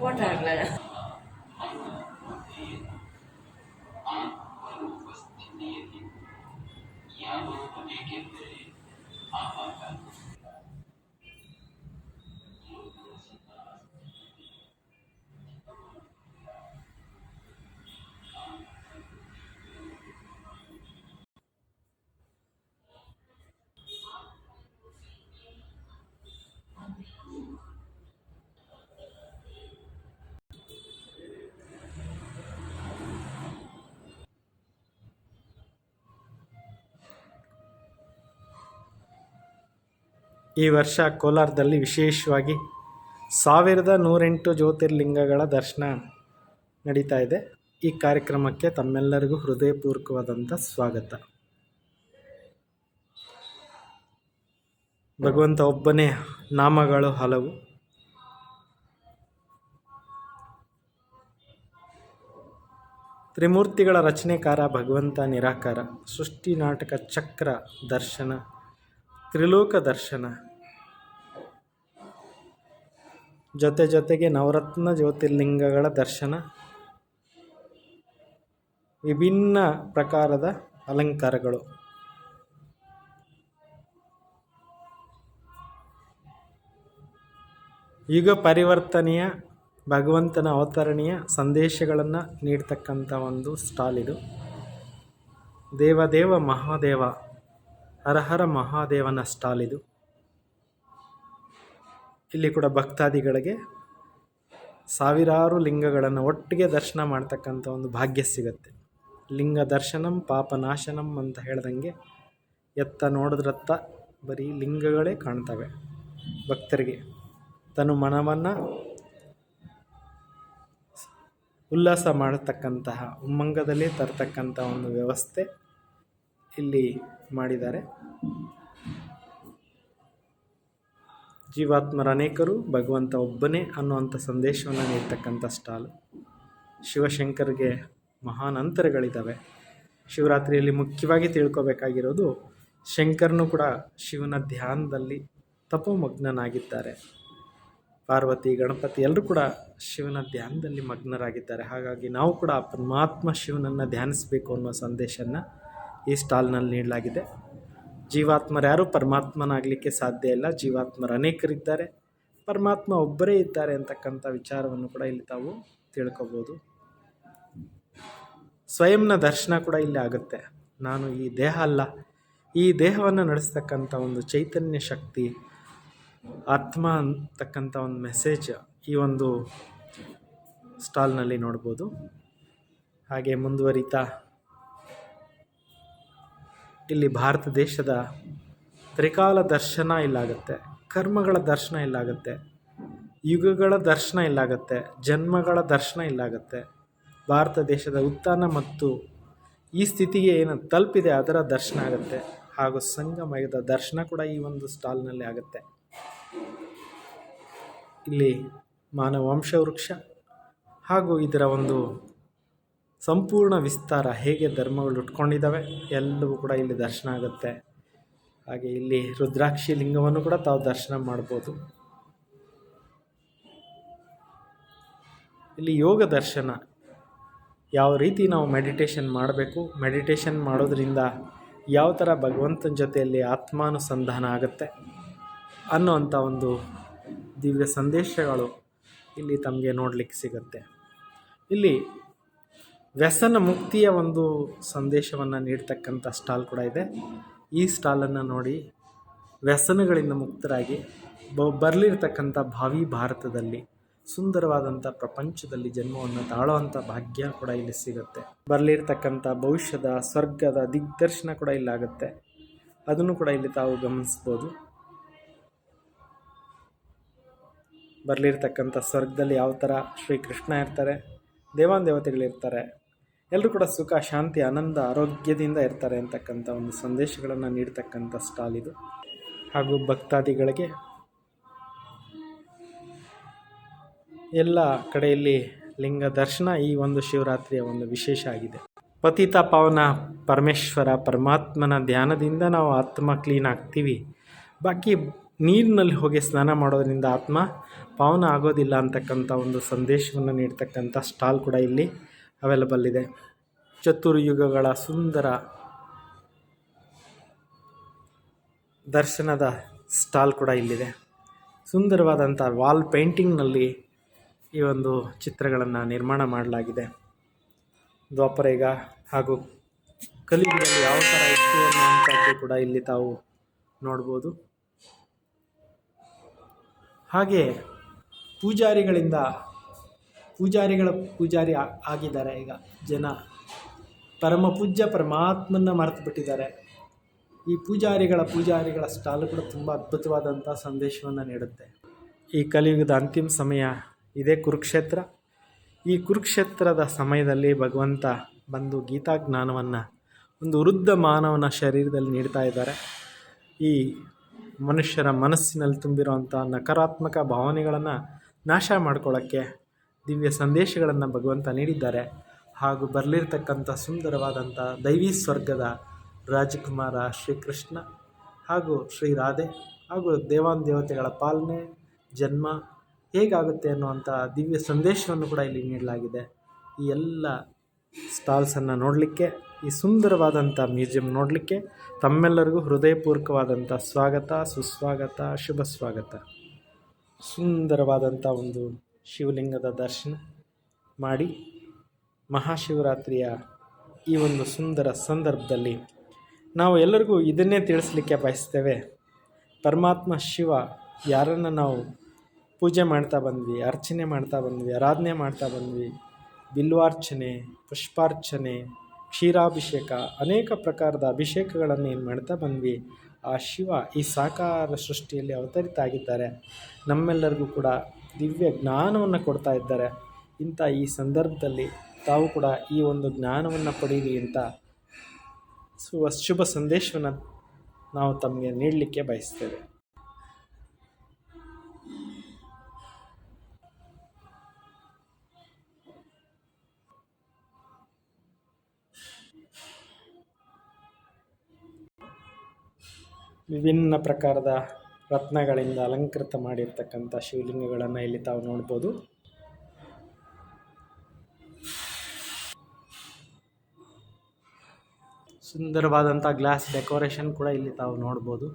போட்டாங்களே ಈ ವರ್ಷ ಕೋಲಾರದಲ್ಲಿ ವಿಶೇಷವಾಗಿ ಸಾವಿರದ ನೂರೆಂಟು ಜ್ಯೋತಿರ್ಲಿಂಗಗಳ ದರ್ಶನ ನಡೀತಾ ಇದೆ. ಈ ಕಾರ್ಯಕ್ರಮಕ್ಕೆ ತಮ್ಮೆಲ್ಲರಿಗೂ ಹೃದಯಪೂರ್ವಕವಾದಂಥ ಸ್ವಾಗತ. ಭಗವಂತ ಒಬ್ಬನೇ, ನಾಮಗಳು ಹಲವು. ತ್ರಿಮೂರ್ತಿಗಳ ರಚನೆಕಾರ ಭಗವಂತ ನಿರಾಕಾರ. ಸೃಷ್ಟಿ ನಾಟಕ ಚಕ್ರ ದರ್ಶನ ತ್ರಿಲೋಕ ದರ್ಶನ. ಜೊತೆ ಜೊತೆಗೆ ನವರತ್ನ ಜ್ಯೋತಿರ್ಲಿಂಗಗಳ ದರ್ಶನ. ವಿಭಿನ್ನ ಪ್ರಕಾರದ ಅಲಂಕಾರಗಳು. ಯುಗ ಪರಿವರ್ತನೆಯ, ಭಗವಂತನ ಅವತರಣೀಯ ಸಂದೇಶಗಳನ್ನು ನೀಡ್ತಕ್ಕಂಥ ಒಂದು ಸ್ಟಾಲ್ ಇದು. ದೇವದೇವ ಮಹಾದೇವ. ಹರಹರ ಮಹಾದೇವನ ಸ್ಟಾಲ್ ಇದು. ಇಲ್ಲಿ ಕೂಡ ಭಕ್ತಾದಿಗಳಿಗೆ ಸಾವಿರಾರು ಲಿಂಗಗಳನ್ನು ಒಟ್ಟಿಗೆ ದರ್ಶನ ಮಾಡ್ತಕ್ಕಂಥ ಒಂದು ಭಾಗ್ಯ ಸಿಗುತ್ತೆ. ಲಿಂಗ ದರ್ಶನಂ ಪಾಪನಾಶನಂ ಅಂತ ಹೇಳ್ದಂಗೆ ಎತ್ತ ನೋಡಿದ್ರತ್ತ ಬರೀ ಲಿಂಗಗಳೇ ಕಾಣ್ತವೆ ಭಕ್ತರಿಗೆ. ತನ್ನ ಮನವನ್ನು ಉಲ್ಲಾಸ ಮಾಡತಕ್ಕಂತಹ, ಉಮ್ಮಂಗದಲ್ಲೇ ತರ್ತಕ್ಕಂಥ ಒಂದು ವ್ಯವಸ್ಥೆ ಇಲ್ಲಿ ಮಾಡಿದ್ದಾರೆ. ಜೀವಾತ್ಮರ ಅನೇಕರು, ಭಗವಂತ ಒಬ್ಬನೇ ಅನ್ನುವಂಥ ಸಂದೇಶವನ್ನು ನೀಡ್ತಕ್ಕಂಥ ಸ್ಟಾಲ್. ಶಿವಶಂಕರ್ಗೆ ಮಹಾನ್ ಅಂತರಗಳಿದ್ದಾವೆ. ಶಿವರಾತ್ರಿಯಲ್ಲಿ ಮುಖ್ಯವಾಗಿ ತಿಳ್ಕೋಬೇಕಾಗಿರೋದು ಶಂಕರ್ನು ಕೂಡ ಶಿವನ ಧ್ಯಾನದಲ್ಲಿ ತಪೋಮಗ್ನನಾಗಿದ್ದಾರೆ. ಪಾರ್ವತಿ, ಗಣಪತಿ ಎಲ್ಲರೂ ಕೂಡ ಶಿವನ ಧ್ಯಾನದಲ್ಲಿ ಮಗ್ನರಾಗಿದ್ದಾರೆ. ಹಾಗಾಗಿ ನಾವು ಕೂಡ ಪರಮಾತ್ಮ ಶಿವನನ್ನು ಧ್ಯಾನಿಸಬೇಕು ಅನ್ನೋ ಸಂದೇಶನ ಈ ಸ್ಟಾಲ್ನಲ್ಲಿ ನೀಡಲಾಗಿದೆ. ಜೀವಾತ್ಮರು ಯಾರೂ ಪರಮಾತ್ಮನಾಗಲಿಕ್ಕೆ ಸಾಧ್ಯ ಇಲ್ಲ. ಜೀವಾತ್ಮರು ಅನೇಕರಿದ್ದಾರೆ. ಪರಮಾತ್ಮ ಒಬ್ಬರೇ ಇದ್ದಾರೆ ಅಂತಕ್ಕಂಥ ವಿಚಾರವನ್ನು ಕೂಡ ಇಲ್ಲಿ ತಾವು ತಿಳ್ಕೊಬೋದು. ಸ್ವಯಂನ ದರ್ಶನ ಕೂಡ ಇಲ್ಲಿ ಆಗುತ್ತೆ. ನಾನು ಈ ದೇಹ ಅಲ್ಲ. ಈ ದೇಹವನ್ನು ನಡೆಸ್ತಕ್ಕಂಥ ಒಂದು ಚೈತನ್ಯ ಶಕ್ತಿ, ಆತ್ಮ ಅಂತಕ್ಕಂಥ ಒಂದು ಮೆಸೇಜ್ ಈ ಒಂದು ಸ್ಟಾಲ್ನಲ್ಲಿ ನೋಡ್ಬೋದು. ಹಾಗೆ ಮುಂದುವರಿತಾ ಇಲ್ಲಿ ಭಾರತ ದೇಶದ ತ್ರಿಕಾಲ ದರ್ಶನ ಇಲ್ಲಾಗುತ್ತೆ, ಕರ್ಮಗಳ ದರ್ಶನ ಇಲ್ಲಾಗುತ್ತೆ, ಯುಗಗಳ ದರ್ಶನ ಇಲ್ಲಾಗುತ್ತೆ, ಜನ್ಮಗಳ ದರ್ಶನ ಇಲ್ಲಾಗುತ್ತೆ. ಭಾರತ ದೇಶದ ಉತ್ಥಾನ ಮತ್ತು ಈ ಸ್ಥಿತಿಗೆ ಏನು ತಲುಪಿದೆ ಅದರ ದರ್ಶನ ಆಗುತ್ತೆ. ಹಾಗೂ ಸಂಗಮಯದ ದರ್ಶನ ಕೂಡ ಈ ಒಂದು ಸ್ಟಾಲ್ನಲ್ಲಿ ಆಗುತ್ತೆ. ಇಲ್ಲಿ ಮಾನವ ವಂಶವೃಕ್ಷ ಹಾಗೂ ಇದರ ಒಂದು ಸಂಪೂರ್ಣ ವಿಸ್ತಾರ ಹೇಗೆ ಧರ್ಮಗಳು ಉಟ್ಕೊಂಡಿದ್ದಾವೆ ಎಲ್ಲವೂ ಕೂಡ ಇಲ್ಲಿ ದರ್ಶನ ಆಗುತ್ತೆ. ಹಾಗೆ ಇಲ್ಲಿ ರುದ್ರಾಕ್ಷಿ ಲಿಂಗವನ್ನು ಕೂಡ ತಾವು ದರ್ಶನ ಮಾಡ್ಬೋದು. ಇಲ್ಲಿ ಯೋಗ ದರ್ಶನ ಯಾವ ರೀತಿ ನಾವು ಮೆಡಿಟೇಷನ್ ಮಾಡಬೇಕು ಮೆಡಿಟೇಷನ್ ಮಾಡೋದ್ರಿಂದ ಯಾವ ಥರ ಭಗವಂತನ ಜೊತೆಯಲ್ಲಿ ಆತ್ಮಾನುಸಂಧಾನ ಆಗುತ್ತೆ ಅನ್ನೋವಂಥ ಒಂದು ದಿವ್ಯ ಸಂದೇಶಗಳು ಇಲ್ಲಿ ತಮಗೆ ನೋಡಲಿಕ್ಕೆ ಸಿಗುತ್ತೆ. ಇಲ್ಲಿ ವ್ಯಸನ ಮುಕ್ತಿಯ ಒಂದು ಸಂದೇಶವನ್ನು ನೀಡ್ತಕ್ಕಂಥ ಸ್ಟಾಲ್ ಕೂಡ ಇದೆ. ಈ ಸ್ಟಾಲನ್ನು ನೋಡಿ ವ್ಯಸನಗಳಿಂದ ಮುಕ್ತರಾಗಿ ಬ, ಬರಲಿರ್ತಕ್ಕಂಥ ಭಾವಿ ಭಾರತದಲ್ಲಿ ಸುಂದರವಾದಂಥ ಪ್ರಪಂಚದಲ್ಲಿ ಜನ್ಮವನ್ನು ತಾಳುವಂಥ ಭಾಗ್ಯ ಕೂಡ ಇಲ್ಲಿ ಸಿಗುತ್ತೆ. ಬರಲಿರ್ತಕ್ಕಂಥ ಭವಿಷ್ಯದ, ಸ್ವರ್ಗದ ದಿಗ್ದರ್ಶನ ಕೂಡ ಇಲ್ಲಾಗುತ್ತೆ ಅದನ್ನು ಕೂಡ ಇಲ್ಲಿ ತಾವು ಗಮನಿಸ್ಬೋದು. ಬರಲಿರ್ತಕ್ಕಂಥ ಸ್ವರ್ಗದಲ್ಲಿ ಯಾವ ಥರ ಶ್ರೀಕೃಷ್ಣ ಇರ್ತಾರೆ, ದೇವಾನ್ ದೇವತೆಗಳಿರ್ತಾರೆ ಎಲ್ಲರೂ ಕೂಡ ಸುಖ, ಶಾಂತಿ, ಆನಂದ, ಆರೋಗ್ಯದಿಂದ ಇರ್ತಾರೆ ಅಂತಕ್ಕಂಥ ಒಂದು ಸಂದೇಶಗಳನ್ನು ನೀಡ್ತಕ್ಕಂಥ ಸ್ಟಾಲ್ ಇದು. ಹಾಗೂ ಭಕ್ತಾದಿಗಳಿಗೆ ಎಲ್ಲ ಕಡೆಯಲ್ಲಿ ಲಿಂಗ ದರ್ಶನ ಈ ಒಂದು ಶಿವರಾತ್ರಿಯ ಒಂದು ವಿಶೇಷ ಆಗಿದೆ. ಪತಿತ ಪಾವನ ಪರಮೇಶ್ವರ ಪರಮಾತ್ಮನ ಧ್ಯಾನದಿಂದ ನಾವು ಆತ್ಮ ಕ್ಲೀನ್ ಆಗ್ತೀವಿ. ಬಾಕಿ ನೀರಿನಲ್ಲಿ ಹೋಗಿ ಸ್ನಾನ ಮಾಡೋದರಿಂದ ಆತ್ಮ ಪಾವನ ಆಗೋದಿಲ್ಲ ಅಂತಕ್ಕಂಥ ಒಂದು ಸಂದೇಶವನ್ನು ನೀಡ್ತಕ್ಕಂಥ ಸ್ಟಾಲ್ ಕೂಡ ಇಲ್ಲಿ. ಅವೈಲಬಲ್ ಇದೆ. ಚತುರ್ಯುಗಗಳ ಸುಂದರ ದರ್ಶನದ ಸ್ಟಾಲ್ ಕೂಡ ಇಲ್ಲಿದೆ. ಸುಂದರವಾದಂಥ ವಾಲ್ ಪೇಂಟಿಂಗ್ನಲ್ಲಿ ಈ ಒಂದು ಚಿತ್ರಗಳನ್ನು ನಿರ್ಮಾಣ ಮಾಡಲಾಗಿದೆ. ದ್ವಾಪರೇಗ ಹಾಗೂ ಕಲಿಯುಗದಲ್ಲಿ ಯಾವ ಥರ ಇತ್ತು ಕೂಡ ಇಲ್ಲಿ ತಾವು ನೋಡ್ಬೋದು. ಹಾಗೆ ಪೂಜಾರಿಗಳಿಂದ ಪೂಜಾರಿಗಳ ಪೂಜಾರಿ ಆಗಿದ್ದಾರೆ ಈಗ ಜನ. ಪರಮ ಪೂಜ್ಯ ಪರಮಾತ್ಮನ ಮರೆತು ಬಿಟ್ಟಿದ್ದಾರೆ. ಈ ಪೂಜಾರಿಗಳ ಪೂಜಾರಿಗಳ ಸ್ಟಾಲು ಕೂಡ ತುಂಬ ಅದ್ಭುತವಾದಂಥ ಸಂದೇಶವನ್ನು ನೀಡುತ್ತೆ. ಈ ಕಲಿಯುಗದ ಅಂತಿಮ ಸಮಯ ಇದೇ ಕುರುಕ್ಷೇತ್ರ. ಈ ಕುರುಕ್ಷೇತ್ರದ ಸಮಯದಲ್ಲಿ ಭಗವಂತ ಬಂದು ಗೀತಾ ಜ್ಞಾನವನ್ನು, ಒಂದು ವೃದ್ಧ ಮಾನವನ ಶರೀರದಲ್ಲಿ ನೀಡ್ತಾ ಇದ್ದಾರೆ. ಈ ಮನುಷ್ಯರ ಮನಸ್ಸಿನಲ್ಲಿ ತುಂಬಿರುವಂಥ ನಕಾರಾತ್ಮಕ ಭಾವನೆಗಳನ್ನು ನಾಶ ಮಾಡ್ಕೊಳ್ಳೋಕ್ಕೆ ದಿವ್ಯ ಸಂದೇಶಗಳನ್ನು ಭಗವಂತ ನೀಡಿದ್ದಾರೆ ಹಾಗೂ ಬರಲಿರ್ತಕ್ಕಂಥ ಸುಂದರವಾದಂಥ ದೈವಿ ಸ್ವರ್ಗದ ರಾಜಕುಮಾರ ಶ್ರೀಕೃಷ್ಣ ಹಾಗೂ ಶ್ರೀ ರಾಧೆ ಹಾಗೂ ದೇವಾನ್ ದೇವತೆಗಳ ಪಾಲನೆ, ಜನ್ಮ ಹೇಗಾಗುತ್ತೆ ಅನ್ನುವಂಥ ದಿವ್ಯ ಸಂದೇಶವನ್ನು ಕೂಡ ಇಲ್ಲಿ ನೀಡಲಾಗಿದೆ. ಈ ಎಲ್ಲ ಸ್ಟಾಲ್ಸನ್ನು ನೋಡಲಿಕ್ಕೆ, ಈ ಸುಂದರವಾದಂಥ ಮ್ಯೂಸಿಯಂ ನೋಡಲಿಕ್ಕೆ ತಮ್ಮೆಲ್ಲರಿಗೂ ಹೃದಯಪೂರ್ವಕವಾದಂಥ ಸ್ವಾಗತ, ಸುಸ್ವಾಗತ ಶುಭ ಸ್ವಾಗತ ಸುಂದರವಾದಂಥ ಒಂದು ಶಿವಲಿಂಗದ ದರ್ಶನ ಮಾಡಿ ಮಹಾಶಿವರಾತ್ರಿಯ ಈ ಒಂದು ಸುಂದರ ಸಂದರ್ಭದಲ್ಲಿ ನಾವು ಎಲ್ಲರಿಗೂ ಇದನ್ನೇ ತಿಳಿಸ್ಲಿಕ್ಕೆ ಬಯಸ್ತೇವೆ. ಪರಮಾತ್ಮ, ಶಿವ ಯಾರನ್ನು ನಾವು ಪೂಜೆ ಮಾಡ್ತಾ ಬಂದ್ವಿ, ಅರ್ಚನೆ ಮಾಡ್ತಾ ಬಂದ್ವಿ, ಆರಾಧನೆ ಮಾಡ್ತಾ ಬಂದ್ವಿ, ಬಿಲ್ವಾರ್ಚನೆ, ಪುಷ್ಪಾರ್ಚನೆ, ಕ್ಷೀರಾಭಿಷೇಕ, ಅನೇಕ ಪ್ರಕಾರದ ಅಭಿಷೇಕಗಳನ್ನು ಏನು ಮಾಡ್ತಾ ಬಂದ್ವಿ. ಆ ಶಿವ ಈ ಸಾಕಾರ ಸೃಷ್ಟಿಯಲ್ಲಿ ಅವತರಿತ ಆಗಿದ್ದಾರೆ ನಮ್ಮೆಲ್ಲರಿಗೂ ಕೂಡ ದಿವ್ಯ ಜ್ಞಾನವನ್ನು ಕೊಡ್ತಾ ಇದ್ದಾರೆ. ಇಂಥ ಈ ಸಂದರ್ಭದಲ್ಲಿ ತಾವು ಕೂಡ ಈ ಒಂದು ಜ್ಞಾನವನ್ನು ಪಡೀರಿ ಅಂತ ಸು ಶುಭ ಸಂದೇಶವನ್ನು ನಾವು ತಮಗೆ ನೀಡಲಿಕ್ಕೆ ಬಯಸ್ತೇವೆ. ವಿಭಿನ್ನ ಪ್ರಕಾರದ ರತ್ನಗಳಿಂದ ಅಲಂಕೃತ ಮಾಡಿರ್ತಕ್ಕಂಥ ಶಿವಲಿಂಗಗಳನ್ನು ಇಲ್ಲಿ ತಾವು ನೋಡ್ಬೋದು. ಸುಂದರವಾದಂಥ ಗ್ಲಾಸ್ ಡೆಕೋರೇಷನ್ ಕೂಡ ಇಲ್ಲಿ ತಾವು ನೋಡ್ಬೋದು.